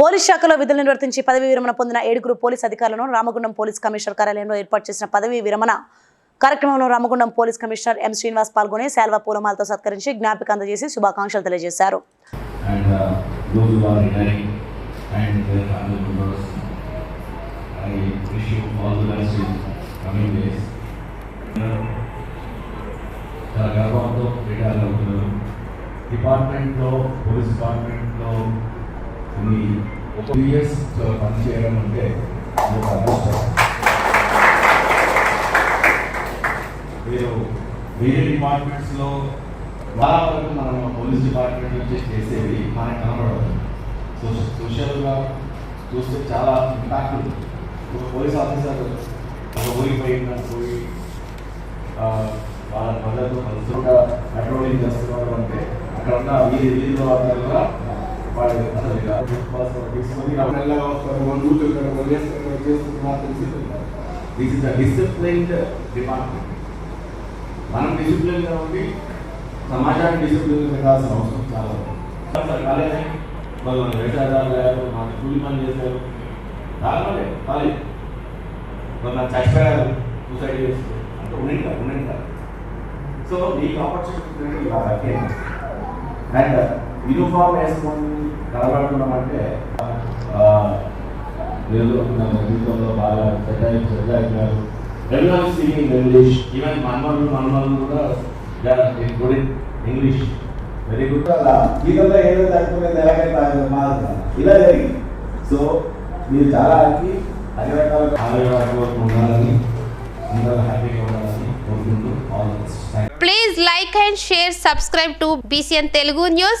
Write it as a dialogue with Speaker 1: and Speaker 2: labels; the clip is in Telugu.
Speaker 1: పోలీస్ శాఖలో విధులు నిర్వర్తించి పదవీ విరమణ పొందిన ఏడుగురు పోలీస్ అధికారులను రామగుండం పోలీస్ కమిషనర్ కార్యాలయంలో ఏర్పాటు చేసిన పదవీ విరమణ కార్యక్రమంలో Ramagundam police commissioner M Srinivas పాల్గొని శాల్వ పూలమాలతో సత్కరించి జ్ఞాపిక అందజేసి శుభాకాంక్షలు తెలియజేశారు.
Speaker 2: డిపార్ట్మెంట్లో పోలీస్ డిపార్ట్మెంట్లో ఇది ఒక టూ ఇయర్స్ పనిచేయడం అంటే ఒక అదృష్టం. మీరు వేరే డిపార్ట్మెంట్స్లో చాలా వరకు మనం పోలీస్ డిపార్ట్మెంట్ నుంచి చేసేవి మనకి కనబడదు సో సోషల్గా చూస్తే చాలా ఇంపాక్ట్ ఉంది. ఒక పోలీస్ ఆఫీసర్ ఒక ఊరికి పోయిన పోయి వాళ్ళ ప్రజలతో కలుసుగా పెట్రోలింగ్ చేస్తున్నారు అంటే అక్కడ ఉన్న వీధి వీధిలో అందరూ దిస్ ఇస్ డిసిప్లైన్డ్ డిపార్ట్మెంట్. మనం డిసిప్లిన్గా ఉండి సమాజాన్ని డిసిప్లిన్ పెట్టాల్సిన అవసరం చాలా ఉంది. అసలు కాలేజీ వాళ్ళు వ్యవసాయదారులు మన కూలి పని చేశారు చాలా మంది వాళ్ళు నాకు చచ్చిపోయారు సూసైడ్ చేస్తారు అంటే ఉండింటారు ఉండింటారు సో నీకు ఆపర్చునిటీ అండ్ యూనిఫామ్ వేసుకొని నా జీవితంలో బాగా అయినారు ఎవరి స్పీకింగ్ ఇంగ్లీష్ ఈవెన్ మన్మలు మన్మలు కూడా good in English very good
Speaker 3: అలా జీవితంలో ఏదో తగ్గుతుంది ఎలాగైతే ఇలా జరిగింది. సో మీరు చాలా హ్యాపీ అన్ని రకాల
Speaker 2: ఉండాలని అందరూ హ్యాపీగా ఉండాలని కోరుకుంటూ all
Speaker 4: Please like and share, subscribe to BCN Telugu News.